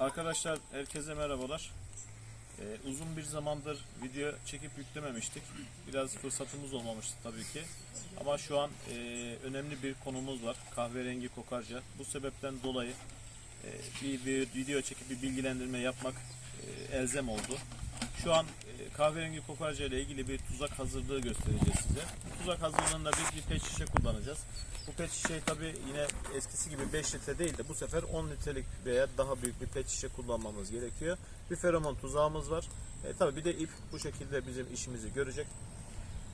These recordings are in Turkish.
Arkadaşlar herkese merhabalar. Ee, uzun bir zamandır video çekip yüklememiştik. Biraz fırsatımız olmamıştı tabii ki. Ama şu an e, önemli bir konumuz var. Kahverengi kokarca. Bu sebepten dolayı e, bir, bir video çekip bir bilgilendirme yapmak e, elzem oldu. Şu an e, kahverengi kokarca ile ilgili bir tuzak hazırlığı göstereceğiz size. Tuzak hazırlığında bir, bir pet şişe kullanacağız. Bu pet şişeyi tabi yine eskisi gibi 5 litre değil de bu sefer 10 litrelik veya daha büyük bir pet şişe kullanmamız gerekiyor. Bir feromon tuzağımız var. E, tabi bir de ip bu şekilde bizim işimizi görecek.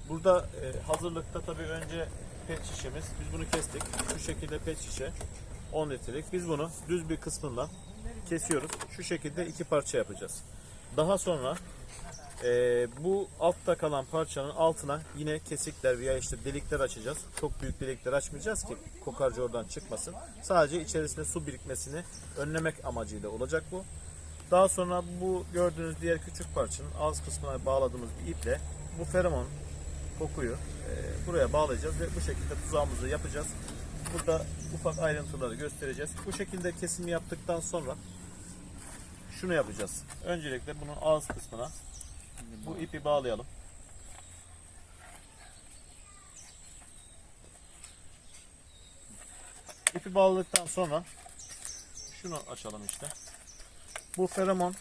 Burada e, hazırlıkta tabi önce pet şişemiz. Biz bunu kestik. Şu şekilde pet şişe 10 litrelik. Biz bunu düz bir kısmından kesiyoruz. Şu şekilde iki parça yapacağız. Daha sonra ee, bu altta kalan parçanın altına yine kesikler veya işte delikler açacağız. Çok büyük delikler açmayacağız ki kokarca oradan çıkmasın. Sadece içerisinde su birikmesini önlemek amacıyla olacak bu. Daha sonra bu gördüğünüz diğer küçük parçanın ağız kısmına bağladığımız bir iple bu feromon kokuyu e, buraya bağlayacağız ve bu şekilde tuzağımızı yapacağız. Burada ufak ayrıntıları göstereceğiz. Bu şekilde kesimi yaptıktan sonra şunu yapacağız. Öncelikle bunun ağız kısmına bu ipi bağlayalım. İpi bağladıktan sonra şunu açalım işte. Bu feromon,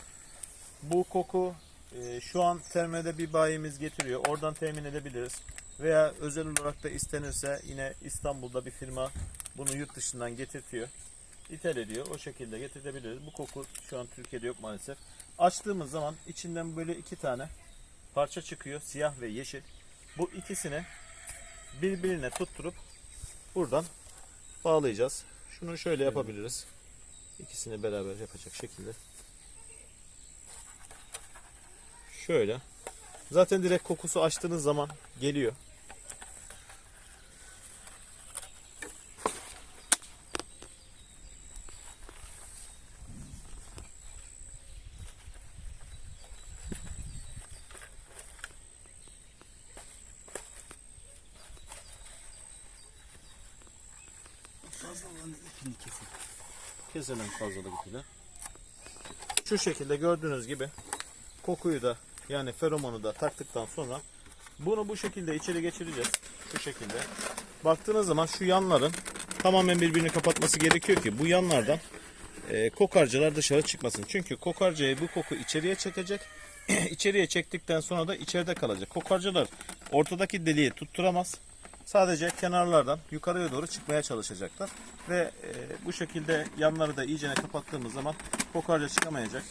bu koku e, şu an termede bir bayimiz getiriyor. Oradan temin edebiliriz. Veya özel olarak da istenirse yine İstanbul'da bir firma bunu yurt dışından getirtiyor. İthal ediyor. O şekilde getirtebiliriz. Bu koku şu an Türkiye'de yok maalesef. Açtığımız zaman içinden böyle iki tane parça çıkıyor. Siyah ve yeşil. Bu ikisini birbirine tutturup buradan bağlayacağız. Şunu şöyle yapabiliriz. İkisini beraber yapacak şekilde. Şöyle. Zaten direkt kokusu açtığınız zaman geliyor. Fazla olan ipini kesin. Keselim fazlalık ipiyle. Şu şekilde gördüğünüz gibi kokuyu da yani feromonu da taktıktan sonra bunu bu şekilde içeri geçireceğiz. Şu şekilde. Baktığınız zaman şu yanların tamamen birbirini kapatması gerekiyor ki bu yanlardan e, kokarcalar dışarı çıkmasın. Çünkü kokarcayı bu koku içeriye çekecek. içeriye çektikten sonra da içeride kalacak. Kokarcalar ortadaki deliği tutturamaz. Sadece kenarlardan yukarıya doğru çıkmaya çalışacaklar. Ve e, bu şekilde yanları da iyicene kapattığımız zaman kokarca çıkamayacak.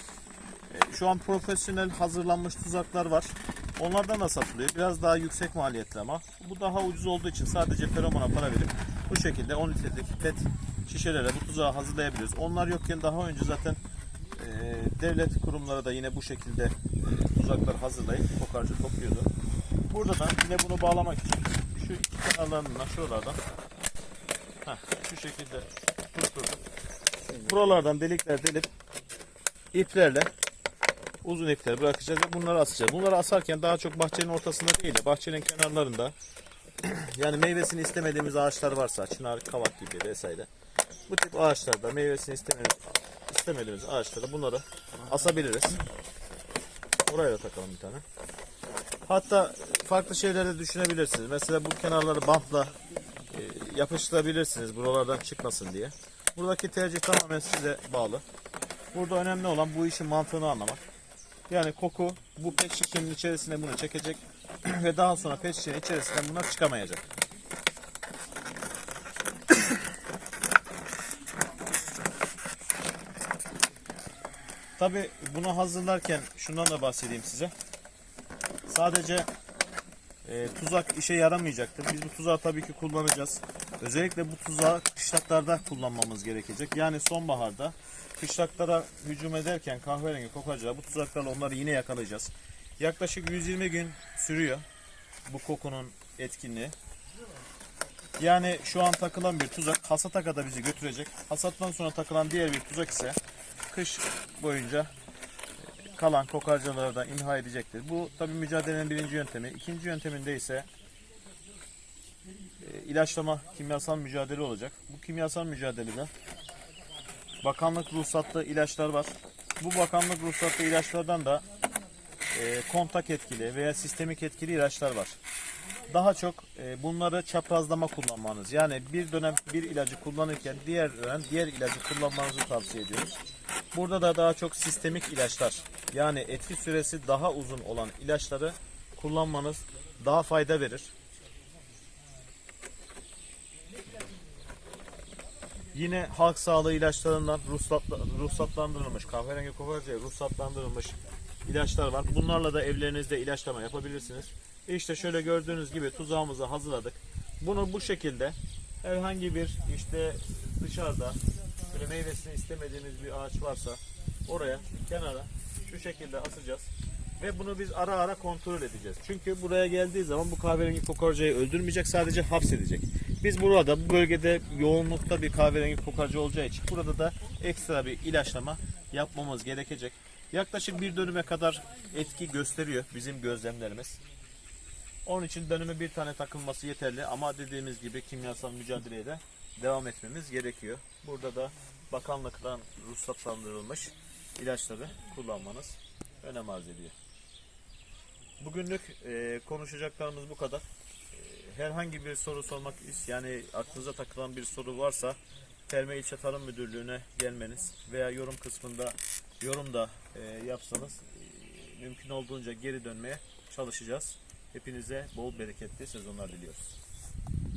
E, şu an profesyonel hazırlanmış tuzaklar var. Onlardan da satılıyor. Biraz daha yüksek maliyetli ama. Bu daha ucuz olduğu için sadece feromona para verip bu şekilde 10 litrelik pet şişelere bu tuzağı hazırlayabiliyoruz. Onlar yokken daha önce zaten e, devlet kurumları da yine bu şekilde e, tuzaklar hazırlayıp kokarca topluyordu. Burada da yine bunu bağlamak için şu iki kenarlarından şuralardan heh, şu şekilde tutturduk. Buralardan delikler delip iplerle uzun ipler bırakacağız ve bunları asacağız. Bunları asarken daha çok bahçenin ortasında değil de bahçenin kenarlarında yani meyvesini istemediğimiz ağaçlar varsa çınar, kavak gibi vesaire. Bu tip ağaçlarda meyvesini istemediğimiz, istemediğimiz ağaçlarda bunları asabiliriz. Oraya da takalım bir tane. Hatta farklı şeyler de düşünebilirsiniz. Mesela bu kenarları bantla e, yapıştırabilirsiniz buralardan çıkmasın diye. Buradaki tercih tamamen size bağlı. Burada önemli olan bu işin mantığını anlamak. Yani koku bu pet şişenin içerisine bunu çekecek ve daha sonra pet şişenin içerisinden bunlar çıkamayacak. Tabi bunu hazırlarken şundan da bahsedeyim size. Sadece e, tuzak işe yaramayacaktır. Biz bu tuzağı tabii ki kullanacağız. Özellikle bu tuzağı kışlaklarda kullanmamız gerekecek. Yani sonbaharda kışlaklara hücum ederken kahverengi kokarcalar bu tuzaklarla onları yine yakalayacağız. Yaklaşık 120 gün sürüyor bu kokunun etkinliği. Yani şu an takılan bir tuzak hasata kadar bizi götürecek. Hasattan sonra takılan diğer bir tuzak ise kış boyunca kalan kokarcaları da imha edecektir. Bu tabi mücadelenin birinci yöntemi. İkinci yönteminde ise e, ilaçlama, kimyasal mücadele olacak. Bu kimyasal mücadelede bakanlık ruhsatlı ilaçlar var. Bu bakanlık ruhsatlı ilaçlardan da e, kontak etkili veya sistemik etkili ilaçlar var. Daha çok e, bunları çaprazlama kullanmanız. Yani bir dönem bir ilacı kullanırken diğer dönem diğer ilacı kullanmanızı tavsiye ediyoruz. Burada da daha çok sistemik ilaçlar yani etki süresi daha uzun olan ilaçları kullanmanız daha fayda verir. Yine halk sağlığı ilaçlarından ruhsatla, ruhsatlandırılmış, kahverengi kokarcaya ruhsatlandırılmış ilaçlar var. Bunlarla da evlerinizde ilaçlama yapabilirsiniz. İşte şöyle gördüğünüz gibi tuzağımızı hazırladık. Bunu bu şekilde herhangi bir işte dışarıda böyle meyvesini istemediğiniz bir ağaç varsa oraya kenara şu şekilde asacağız. Ve bunu biz ara ara kontrol edeceğiz. Çünkü buraya geldiği zaman bu kahverengi kokarcayı öldürmeyecek sadece hapsedecek. Biz burada bu bölgede yoğunlukta bir kahverengi kokarca olacağı için burada da ekstra bir ilaçlama yapmamız gerekecek. Yaklaşık bir dönüme kadar etki gösteriyor bizim gözlemlerimiz. Onun için dönüme bir tane takılması yeterli ama dediğimiz gibi kimyasal mücadeleye de devam etmemiz gerekiyor. Burada da bakanlıktan ruhsatlandırılmış ilaçları kullanmanız önem arz ediyor. Bugünlük e, konuşacaklarımız bu kadar. E, herhangi bir soru sormak yani aklınıza takılan bir soru varsa Terme İlçe Tarım Müdürlüğü'ne gelmeniz veya yorum kısmında yorum da e, yapsanız e, mümkün olduğunca geri dönmeye çalışacağız. Hepinize bol bereketli sezonlar diliyoruz.